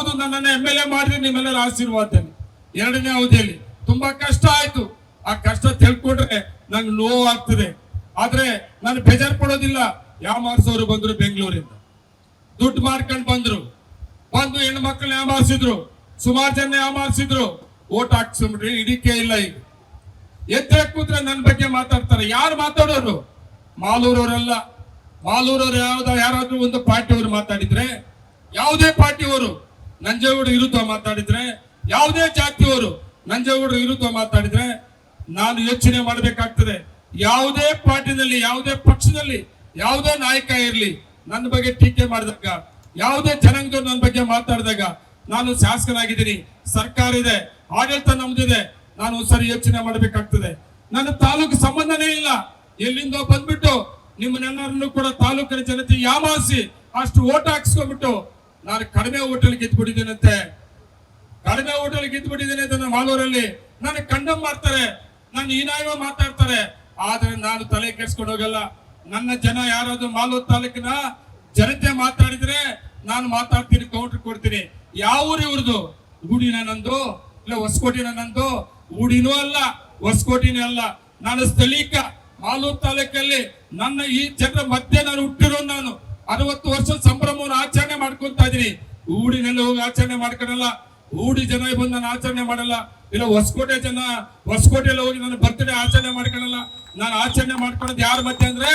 ಹೌದು ನನ್ನ M L A ಮಾಡಿದ್ರೆ ನಿಮ್ಮೆಲ್ಲರ ಆಶೀರ್ವಾದ ಎರಡನೇ ಅವಧಿಯಲ್ಲಿ ತುಂಬಾ ಕಷ್ಟ ಆಯ್ತು. ಆ ಕಷ್ಟ ತಿಳ್ಕೊಂಡ್ರೆ ನಂಗೆ ನೋವು ಆಗ್ತದೆ. ಆದ್ರೆ ನಾನು ಬೇಜಾರ್ ಪಡೋದಿಲ್ಲ. ಯಾಮಾರ್ಸೋರು ಬಂದ್ರು ಬೆಂಗಳೂರಿಂದ. ದುಡ್ಡು ಮಾಡ್ಕೊಂಡು ಬಂದ್ರು. ಬಂದು ಹೆಣ್ಣು ಮಕ್ಕಳನ್ನ ಯಾಮಾರಿಸಿದ್ರು. ಸುಮಾರು ಜನ ಯಾಮಾರಿಸಿದ್ರು. ಓಟ್ ಹಾಕ್ಸ್ಬಿಟ್ರಿ ಇಡಿಕೆ ಇಲ್ಲ ಈಗ. ಎದ್ದೆ ಕೂತ್ರೆ ನನ್ನ ಬಗ್ಗೆ ಮಾತಾಡ್ತಾರೆ. ಯಾರು ಮಾತಾಡೋರು? ಮಾಲೂರವರೆಲ್ಲ. ಮಾಲೂರವ್ರು ಯಾವ್ದ ಯಾರಾದ್ರೂ ಒಂದು ಪಾರ್ಟಿಯವರು ಮಾತಾಡಿದ್ರೆ, ಯಾವುದೇ ಪಾರ್ಟಿಯವರು ನಂಜೇಗೌಡ ವಿರುದ್ಧ ಮಾತಾಡಿದ್ರೆ, ಯಾವುದೇ ಜಾತಿಯವರು ನಂಜೇಗೌಡ ವಿರುದ್ಧ ಮಾತಾಡಿದ್ರೆ, ನಾನು ಯೋಚನೆ ಮಾಡಬೇಕಾಗ್ತದೆ. ಯಾವುದೇ ಪಾರ್ಟಿನಲ್ಲಿ, ಯಾವುದೇ ಪಕ್ಷದಲ್ಲಿ, ಯಾವುದೇ ನಾಯಕ ಇರಲಿ, ನನ್ನ ಬಗ್ಗೆ ಟೀಕೆ ಮಾಡಿದಾಗ, ಯಾವುದೇ ಜನಾಂಗದವ್ರು ನನ್ನ ಬಗ್ಗೆ ಮಾತಾಡಿದಾಗ, ನಾನು ಶಾಸಕನಾಗಿದ್ದೀನಿ. ಸರ್ಕಾರ ಇದೆ, ಆಡಳಿತ ನಮ್ದಿದೆ ನಾನು ಸರಿ ಯೋಚನೆ ಮಾಡಬೇಕಾಗ್ತದೆ. ನನ್ನ ತಾಲೂಕು ಸಂಬಂಧನೇ ಇಲ್ಲ. ಎಲ್ಲಿಂದೋ ಬಂದ್ಬಿಟ್ಟು ನಿಮ್ಮನ್ನೆಲ್ಲರನ್ನು ಕೂಡ ತಾಲೂಕಿನ ಜನತೆ ಯಾಮಾಸಿ ಅಷ್ಟು ಓಟ್ ಹಾಕ್ಸ್ಕೊಂಡ್ಬಿಟ್ಟು ನಾನು ಕಡಿಮೆ ಹೋಟೆಲ್ ಗೆದ್ಬಿಟ್ಟಿದ್ದೇನಂತೆ. ಕಡಿಮೆ ಹೋಟೆಲ್ ಗೆದ್ಬಿಟ್ಟಿದ್ದೇನೆ ಅಂತ ಮಾಲೂರಲ್ಲಿ. ನನಗೆ ಕಂಡಮ್ ಮಾಡ್ತಾರೆ. ನನ್ನ ಹೀನಾಯವ ಮಾತಾಡ್ತಾರೆ. ಆದ್ರೆ ನಾನು ತಲೆ ಕೆಡ್ಸ್ಕೊಂಡು ಹೋಗಲ್ಲ. ನನ್ನ ಜನ ಯಾರಾದ್ರೂ ಮಾಲೂರು ತಾಲೂಕಿನ ಜನತೆ ಮಾತಾಡಿದ್ರೆ ನಾನು ಮಾತಾಡ್ತೀನಿ ಕೌಂಟರ್ ಕೊಡ್ತೀನಿ. ಯಾವ ಊರು ಇವ್ರದ್ದು ಊಡಿನ ನಂದು, ಇಲ್ಲ ಹೊಸಕೋಟಿನ ನಂದು? ಊಡಿನೂ ಅಲ್ಲ, ಹೊಸಕೋಟಿನೂ ಅಲ್ಲ. ನಾನು ಸ್ಥಳೀಕ ಮಾಲೂರು ತಾಲೂಕಲ್ಲಿ ನನ್ನ ಈ ಜನರ ಮಧ್ಯೆ ನಾನು ಹುಟ್ಟಿರೋ ನಾನು. ಅರವತ್ತು ವರ್ಷ ಸಂಭ್ರಮವನ್ನು ಆಚರಣೆ ಮಾಡ್ಕೊಂತ ಇದೀನಿ. ಊಡಿನಲ್ಲಿ ಹೋಗಿ ಆಚರಣೆ ಮಾಡ್ಕೊಳಲ್ಲ ಊಡಿ ಜನ ಬಂದು ನಾನು ಆಚರಣೆ ಮಾಡಲ್ಲ, ಇಲ್ಲ ಹೊಸಕೋಟೆ ಜನ, ಹೊಸಕೋಟೆಯಲ್ಲಿ ಹೋಗಿ ನಾನು ಬರ್ತ್ಡೇ ಆಚರಣೆ ಮಾಡ್ಕೊಳಲ್ಲ ನಾನು ಆಚರಣೆ ಮಾಡ್ಕೊಳ್ಳೋದು ಯಾರ ಮಧ್ಯೆ ಅಂದ್ರೆ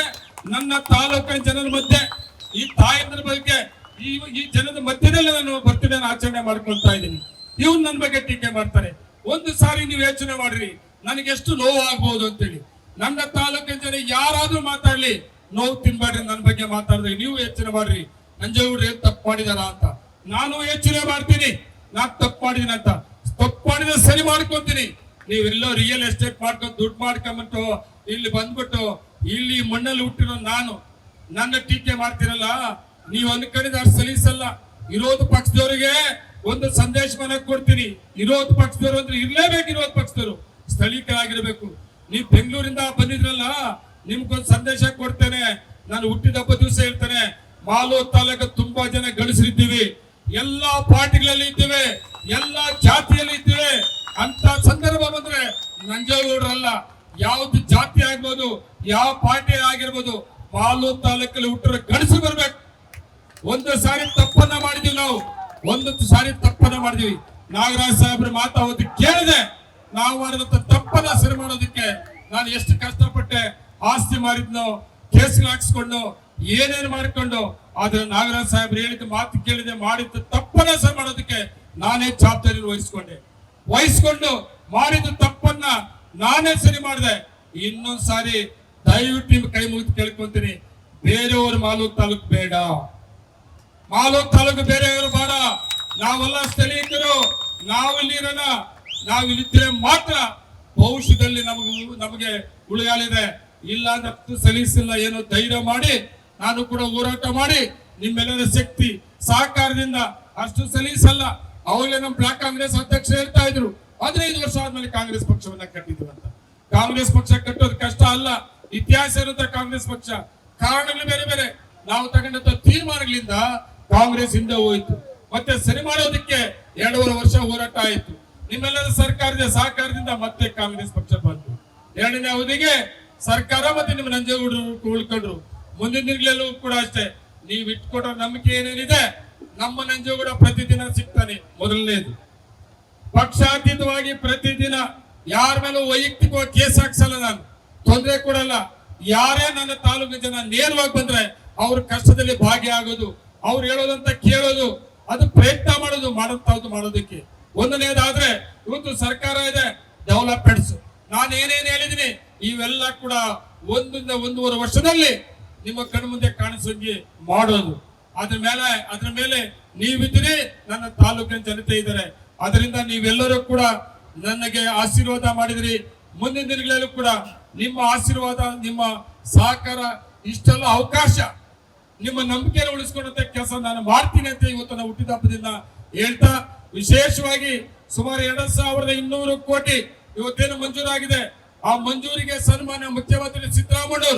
ನನ್ನ ತಾಲೂಕಿನ ಜನರ ಮಧ್ಯೆ. ಈ ತಾಯಂದ್ರ ಬಗ್ಗೆ, ಈ ಈ ಜನದ ಮಧ್ಯದಲ್ಲಿ ನಾನು ಬರ್ತ್ಡೇ ಆಚರಣೆ ಮಾಡ್ಕೊಳ್ತಾ ಇದ್ದೀನಿ ಇವ್ರು ನನ್ನ ಬಗ್ಗೆ ಟೀಕೆ ಮಾಡ್ತಾರೆ. ಒಂದು ಸಾರಿ ನೀವು ಯೋಚನೆ ಮಾಡ್ರಿ, ನನಗೆ ಎಷ್ಟು ನೋವು ಆಗ್ಬಹುದು ಅಂತೇಳಿ. ನನ್ನ ತಾಲೂಕಿನ ಜನ ಯಾರಾದ್ರೂ ಮಾತಾಡ್ಲಿ ನೋವು ತಿನ್ಬೇಡ್ರಿ, ನನ್ನ ಬಗ್ಗೆ ಮಾತಾಡಿದ್ರೆ ನೀವು ಯೋಚನೆ ಮಾಡ್ರಿ. ನಂಜೇಗೌಡ್ರು ಏನ್ ತಪ್ಪು ಮಾಡಿದಾರ ಅಂತ. ನಾನು ಯೋಚನೆ ಮಾಡ್ತೀನಿ, ನಾನ್ ತಪ್ಪು ಮಾಡಿದೀನಿ ಅಂತ. ತಪ್ಪು ಮಾಡಿದ್ರೆ ಸರಿ ಮಾಡ್ಕೊಂತೀನಿ. ನೀವೆಲ್ಲೋ ರಿಯಲ್ ಎಸ್ಟೇಟ್ ಮಾಡ್ಕೊಂಡು ದುಡ್ಡು ಮಾಡ್ಕೊಂಬಿಟ್ಟು ಇಲ್ಲಿ ಬಂದ್ಬಿಟ್ಟು ಇಲ್ಲಿ ಮಣ್ಣಲ್ಲಿ ಹುಟ್ಟಿರೋ ನಾನು, ನನ್ನ ಟೀಕೆ ಮಾಡ್ತಿರಲ್ಲ? ನೀವು ಅನ್ಕೊಂಡಿದ ಅಷ್ಟು ಸಲೀಸಲ್ಲ. ವಿರೋಧ ಪಕ್ಷದವರಿಗೆ ಒಂದು ಸಂದೇಶವನ್ನ ಕೊಡ್ತೀನಿ. ವಿರೋಧ ಪಕ್ಷದವರು ಅಂದ್ರೆ ಇರ್ಲೇಬೇಕು ವಿರೋಧ ಪಕ್ಷದವರು. ಸ್ಥಳೀಕರಾಗಿರ್ಬೇಕು. ನೀವು ಬೆಂಗಳೂರಿಂದ ಬಂದಿದ್ರಲ್ಲ ನಿಮ್ಗೊಂದು ಸಂದೇಶ ಕೊಡ್ತೇನೆ. ನಾನು ಹುಟ್ಟಿದ ಹಬ್ಬ ದಿವಸ ಹೇಳ್ತೇನೆ. ಮಾಲೂರು ತಾಲೂಕು ತುಂಬಾ ಜನ ಗಳಿಸಿದ್ದೀವಿ ಎಲ್ಲಾ ಪಾರ್ಟಿಗಳಲ್ಲಿ ಇದ್ದೇವೆ. ಎಲ್ಲಾ ಜಾತಿಯಲ್ಲಿ ಇದ್ದೇವೆ. ಅಂತ ಸಂದರ್ಭ ಬಂದ್ರೆ ನಂಜೇಗೌಡರಲ್ಲ, ಯಾವ್ದು ಜಾತಿ ಆಗ್ಬೋದು, ಯಾವ ಪಾರ್ಟಿ ಆಗಿರ್ಬೋದು, ಮಾಲೂ ತಾಲೂಕಲ್ಲಿ ಹುಟ್ಟರೆ ಗಳಿಸಿ ಬರ್ಬೇಕು. ಒಂದು ಸಾರಿ ತಪ್ಪನ್ನ ಮಾಡಿದೀವಿ ನಾವು. ಒಂದೊಂದು ಸಾರಿ ತಪ್ಪನ್ನ ಮಾಡಿದೀವಿ ನಾಗರಾಜ್ ಸಾಹೇಬ್ರ ಮಾತಾ ಅವತ್ತು ಕೇಳಿದೆ. ನಾವು ಮಾಡಿದಂತ ತಪ್ಪನ್ನ ಸರಿ ಮಾಡೋದಕ್ಕೆ ನಾನು ಎಷ್ಟು ಕಷ್ಟಪಟ್ಟೆ. ಆಸ್ತಿ ಮಾರಿದ್ನೋ, ಕೇಸ್ಗಳು ಹಾಕಿಸ್ಕೊಂಡು ಏನೇನು ಮಾಡ್ಕೊಂಡು ಆದ್ರೆ ನಾಗರಾಜ್ ಸಾಹೇಬ್ರು ಹೇಳಿದ ಮಾತು ಕೇಳಿದೆ, ಮಾಡಿದ್ದು ತಪ್ಪನ್ನ ಸಹ ಮಾಡೋದಕ್ಕೆ ನಾನೇ ಚಾಪ್ತರಿ ವಹಿಸ್ಕೊಂಡೆ. ವಹಿಸ್ಕೊಂಡು ಮಾಡಿದ ತಪ್ಪನ್ನ ನಾನೇ ಸರಿ ಮಾಡಿದೆ. ಇನ್ನೊಂದ್ಸಾರಿ ದಯವಿಟ್ಟು ನಿಮ್ ಕೈ ಮುಗಿದು ಕೇಳ್ಕೊಂತೀನಿ. ಬೇರೆಯವರು ಮಾಲೂರು ತಾಲೂಕು ಬೇಡ. ಮಾಲೂರು ತಾಲೂಕು ಬೇರೆಯವರು ಬೇಡ. ನಾವೆಲ್ಲ ಸ್ಥಳೀಯರು, ನಾವು ಇಲ್ಲಿರೋಣ ನಾವು ಇಲ್ಲಿದ್ರೆ ಮಾತ್ರ ಭವಿಷ್ಯದಲ್ಲಿ ನಮಗೂ, ನಮಗೆ ಉಳಿಗಾಲಿದೆ ಇಲ್ಲ ಅಂದ್ರೆ ಸಲ್ಲಿಸಿಲ್ಲ ಏನು ಧೈರ್ಯ ಮಾಡಿ, ನಾನು ಕೂಡ ಹೋರಾಟ ಮಾಡಿ, ನಿಮ್ಮೆಲ್ಲರ ಶಕ್ತಿ ಸಹಕಾರದಿಂದ ಅಷ್ಟು ಸಲ್ಲಿಸಲ್ಲ. ಅವಾಗಲೇ ನಮ್ಮ ಬ್ಲಾಕ್ ಕಾಂಗ್ರೆಸ್ ಅಧ್ಯಕ್ಷ ಹೇಳ್ತಾ ಇದ್ರು. ಹದಿನೈದು ವರ್ಷ ಆದ್ಮೇಲೆ ಕಾಂಗ್ರೆಸ್ ಪಕ್ಷವನ್ನ ಕಟ್ಟಿದ್ರು ಅಂತ. ಕಾಂಗ್ರೆಸ್ ಪಕ್ಷ ಕಟ್ಟೋದು ಕಷ್ಟ ಅಲ್ಲ. ಇತಿಹಾಸ ಇರುತ್ತೆ ಕಾಂಗ್ರೆಸ್ ಪಕ್ಷ. ಕಾರಣಗಳು ಬೇರೆ ಬೇರೆ. ನಾವು ತಗೊಂಡಂತ ತೀರ್ಮಾನಗಳಿಂದ ಕಾಂಗ್ರೆಸ್ ಹಿಂದೆ ಹೋಯಿತು. ಮತ್ತೆ ಸರಿ ಮಾಡೋದಕ್ಕೆ ಎರಡೂವರೆ ವರ್ಷ ಹೋರಾಟ ಆಯಿತು. ನಿಮ್ಮೆಲ್ಲರ ಸರ್ಕಾರದ ಸಹಕಾರದಿಂದ ಮತ್ತೆ ಕಾಂಗ್ರೆಸ್ ಪಕ್ಷ ಬಂತು. ಎರಡನೇ ಅವಧಿಗೆ ಸರ್ಕಾರ ಮತ್ತೆ ನಿಮ್ಮ ನಂಜೇಗೌಡರು ಉಳ್ಕೊಂಡ್ರು ಮುಂದಿನ ದಿನಗಳಲ್ಲೂ ಕೂಡ ಅಷ್ಟೇ. ನೀವು ಇಟ್ಕೊಡೋ ನಂಬಿಕೆ ಏನೇನಿದೆ, ನಮ್ಮ ನಂಜೇಗೌಡ ಪ್ರತಿದಿನ ಸಿಗ್ತಾನೆ. ಮೊದಲನೇದು. ಪಕ್ಷಾತೀತವಾಗಿ ಪ್ರತಿದಿನ ಯಾರ ಮೇಲೂ ವೈಯಕ್ತಿಕವಾಗಿ ಕೇಸ್ ಹಾಕ್ಸಲ್ಲ ನಾನು. ತೊಂದರೆ ಕೊಡಲ್ಲ. ಯಾರೇ ನನ್ನ ತಾಲೂಕು ಜನ ನೇರವಾಗಿ ಬಂದ್ರೆ ಅವ್ರ ಕಷ್ಟದಲ್ಲಿ ಭಾಗಿಯಾಗೋದು ಅವ್ರು ಹೇಳೋದಂತ ಕೇಳೋದು, ಅದು ಪ್ರಯತ್ನ ಮಾಡೋದು ಮಾಡುವಂತದ್ದು ಮಾಡೋದಕ್ಕೆ. ಒಂದನೇದಾದ್ರೆ, ಇವತ್ತು ಸರ್ಕಾರ ಇದೆ ಡೆವಲಪ್ಮೆಂಟ್ಸ್ ನಾನು ಏನೇನು ಹೇಳಿದೀನಿ ಇವೆಲ್ಲ ಕೂಡ ಒಂದಿಂದ ಒಂದೂವರೆ ವರ್ಷದಲ್ಲಿ ನಿಮ್ಮ ಕಣ್ಣು ಮುಂದೆ ಕಾಣಿಸೋಂಗೆ ಮಾಡೋದು. ಅದ್ರ ಮೇಲೆ ಅದ್ರ ಮೇಲೆ ನೀವಿದ್ದೀರಿ ನನ್ನ ತಾಲೂಕಿನ ಜನತೆ ಇದ್ದಾರೆ. ಅದರಿಂದ ನೀವೆಲ್ಲರೂ ಕೂಡ ನನಗೆ ಆಶೀರ್ವಾದ ಮಾಡಿದ್ರಿ. ಮುಂದಿನ ದಿನಗಳಲ್ಲೂ ಕೂಡ ನಿಮ್ಮ ಆಶೀರ್ವಾದ, ನಿಮ್ಮ ಸಹಕಾರ, ಇಷ್ಟೆಲ್ಲ ಅವಕಾಶ ನಿಮ್ಮ ನಂಬಿಕೆಯನ್ನು ಉಳಿಸ್ಕೊಂಡಂತ ಕೆಲಸ ನಾನು ಮಾಡ್ತೀನಿ ಅಂತ ಇವತ್ತು ನಾವು ಹುಟ್ಟಿದ ಹಬ್ಬದಿಂದ ಹೇಳ್ತಾ, ವಿಶೇಷವಾಗಿ ಸುಮಾರು ಎರಡ್ ಸಾವಿರದ ಇನ್ನೂರು ಕೋಟಿ ಇವತ್ತೇನು ಮಂಜೂರಾಗಿದೆ? ಆ ಮಂಜೂರಿಗೆ ಸನ್ಮಾನ್ಯ ಮುಖ್ಯಮಂತ್ರಿ ಸಿದ್ದರಾಮಯ್ಯವರು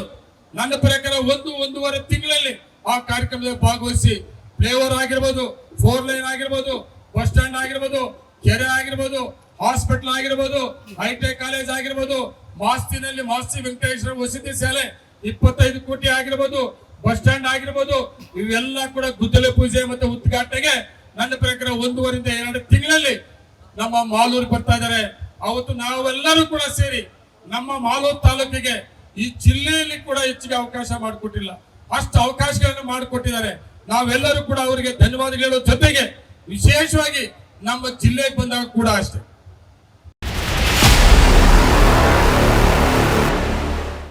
ನನ್ನ ಪ್ರಕಾರ ಒಂದು ಒಂದೂವರೆ ತಿಂಗಳಲ್ಲಿ ಆ ಕಾರ್ಯಕ್ರಮದಲ್ಲಿ ಭಾಗವಹಿಸಿ ಫ್ಲೇವರ್ ಆಗಿರ್ಬೋದು, ಫೋರ್ ಲೈನ್ ಆಗಿರ್ಬೋದು, ಬಸ್ ಸ್ಟ್ಯಾಂಡ್ ಆಗಿರ್ಬೋದು, ಕೆರೆ ಆಗಿರ್ಬೋದು, ಹಾಸ್ಪಿಟಲ್ ಆಗಿರ್ಬೋದು ಐ ಟಿ ಕಾಲೇಜ್ ಆಗಿರ್ಬೋದು, ಮಾಸ್ತಿನಲ್ಲಿ ಮಾಸ್ತಿ ವೆಂಕಟೇಶ್ವರ ವಸತಿ ಶಾಲೆ ಇಪ್ಪತ್ತೈದು ಕೋಟಿ ಆಗಿರ್ಬೋದು, ಬಸ್ ಸ್ಟ್ಯಾಂಡ್ ಆಗಿರ್ಬೋದು, ಇವೆಲ್ಲ ಕೂಡ ಗುದ್ದಲಿ ಪೂಜೆ ಮತ್ತೆ ಉದ್ಘಾಟನೆಗೆ ನನ್ನ ಪ್ರಕಾರ ಒಂದೂವರಿಂದ ಎರಡು ತಿಂಗಳಲ್ಲಿ ನಮ್ಮ ಮಾಲೂರು ಬರ್ತಾ ಇದ್ದಾರೆ. ಅವತ್ತು ನಾವೆಲ್ಲರೂ ಕೂಡ ಸೇರಿ ನಮ್ಮ ಮಾಲೂರು ತಾಲೂಕಿಗೆ ಈ ಜಿಲ್ಲೆಯಲ್ಲಿ ಕೂಡ ಹೆಚ್ಚಿಗೆ ಅವಕಾಶ ಮಾಡಿಕೊಟ್ಟಿಲ್ಲ. ಅಷ್ಟು ಅವಕಾಶಗಳನ್ನು ಮಾಡಿಕೊಟ್ಟಿದ್ದಾರೆ. ನಾವೆಲ್ಲರೂ ಕೂಡ ಅವರಿಗೆ ಧನ್ಯವಾದ ಹೇಳೋ ಜೊತೆಗೆ ವಿಶೇಷವಾಗಿ ನಮ್ಮ ಜಿಲ್ಲೆಗೆ ಬಂದಾಗ ಕೂಡ ಅಷ್ಟೇ.